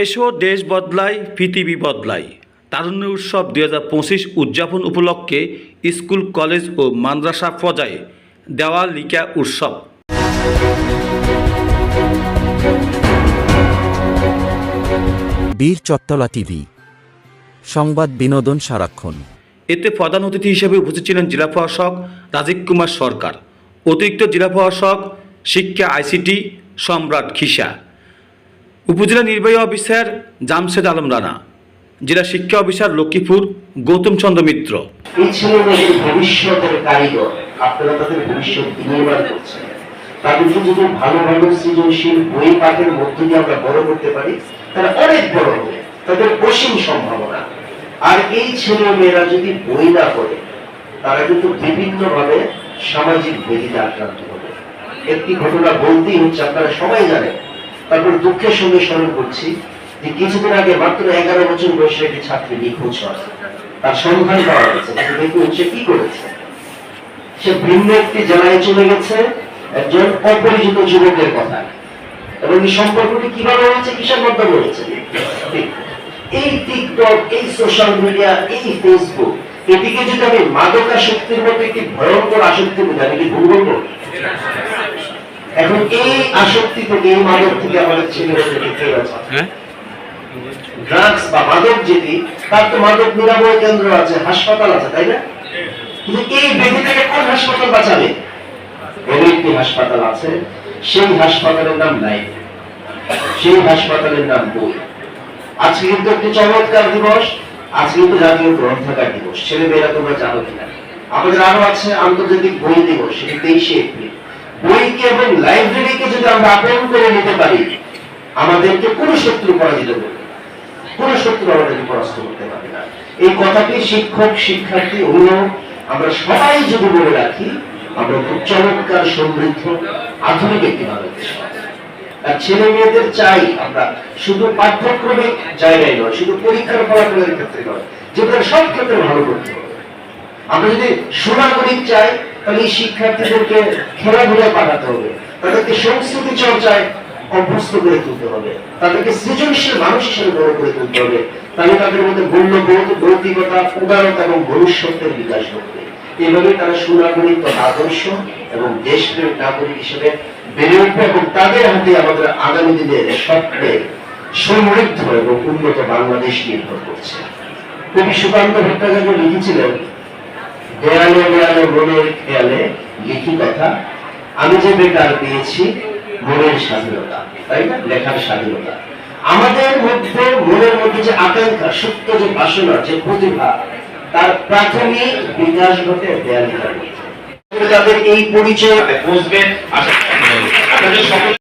এসো দেশ বদলায় পৃথিবী বদলায় তারুণ্য উৎসব দুই হাজার পঁচিশ উদযাপন উপলক্ষে স্কুল কলেজ ও মাদ্রাসা পর্যায়ে দেওয়া লিকা উৎসব। বীর চট্টলা টিভি সংবাদ বিনোদন সারাক্ষণ। এতে প্রধান অতিথি হিসেবে উপস্থিত ছিলেন জেলা প্রশাসক রাজীব কুমার সরকার অতিরিক্ত জেলা প্রশাসক শিক্ষা আইসিটি সম্রাট খিসা উপজেলা নির্বাহী অফিসার জামশেদ আলম রানা, জেলা শিক্ষা অফিসার লক্ষ্মীপুর গৌতম চন্দ্র মিত্র। আর এই সামাজিক আক্রান্ত হবে। একটি ঘটনা বলতেই হচ্ছে, আপনারা সবাই জানেন তারপর দুঃখের সঙ্গে স্মরণ করছি যে কিছুদিন আগে মাত্র এগারো বছর বয়সে একটি ছাত্রী নিখোঁজ হয়। তার সন্ধান পাওয়া গেছে। দেখুন, সে কি করেছে? সে ভিন্ন একটি জেলায় চলে গেছে, একজন অপরিচিত যুবকের কথা। এবং এই সম্পর্কটি কীভাবে হয়েছে, কিসের মাধ্যমে হয়েছে? এই টিকটক, এই সোশ্যাল মিডিয়া এই ফেসবুক এটিকে যদি আমি মাদকাসক্তির মতো একটি ভয়ঙ্কর আসক্তি আমি কি ভুল বলব? এখন এই আসক্তি থেকে এই মাদক থেকে আমাদের গেছে ড্রাগস বা মাদক যেটি তার তো মাদক নিরাময় কেন্দ্র আছে হাসপাতাল আছে তাই না? কিন্তু এই ব্যাধি থেকে কোন হাসপাতাল বাঁচাবে? একটি হাসপাতাল আছে সেই হাসপাতালের নাম নাই সেই হাসপাতালের নাম বই। আজকে কিন্তু একটি চমৎকার দিবস আজকে কিন্তু জাতীয় গ্রন্থাগার দিবস। ছেলে মেয়েরা তোমরা জানো কিনা? আমাদের আরও আছে আন্তর্জাতিক বই দিবস সেটি তেইশে এপ্রিল। বইকে এবং লাইব্রেরিকে যদি আমরা করে নিতে পারি, আমাদেরকে শত্রু পরাজিত করবে শত্রু আমাদেরকে পরাস্ত করতে পারবে না। এই কথাটি শিক্ষক, শিক্ষার্থী আমরা সবাই যদি বলে রাখি, আমরা খুব চমৎকার, সমৃদ্ধ, আধুনিক একটি আর ছেলে মেয়েদের চাই আমরা শুধু পাঠ্যক্রমিক জায়গায় নয়, শুধু পরীক্ষার ফলাফলের ক্ষেত্রে নয় যেটা সব ক্ষেত্রে ভালো করতে হবে। আমরা যদি সোনাগরিক চাই তাহলে শিক্ষার্থীদেরকে খেলাধুলায় পাঠাতে হবে। তাদেরকে সংস্কৃতি চর্চায় অভ্যস্ত করে তুলতে হবে। তাদেরকে সৃজনশীল মানুষ হিসেবে বড় করে তুলতে হবে। তাহলে তাদের মধ্যে মূল্যবোধ, নৈতিকতা, উদারতা এবং ভবিষ্যতের বিকাশ ঘটবে। এভাবে তারা সুনাগরিক আদর্শ এবং দেশপ্রেম নাগরিক হিসেবে বেড়ে উঠবে এবং তাদের হাতে আমাদের আগামী দিনের স্বপ্নে সমৃদ্ধ এবং উন্নত বাংলাদেশ নির্ভর করছে। কবি সুকান্ত ভট্টাচার্য লিখেছিলেন দেয়ালে দেয়ালে স্বাধীনতা। আমাদের মধ্যে মনের মধ্যে যে আকাঙ্ক্ষা, সত্য যে বাসনা, যে প্রতিভা, তার প্রাথমিক বিকাশ দেয়ালিকার তাদের এই পরিচয় সকল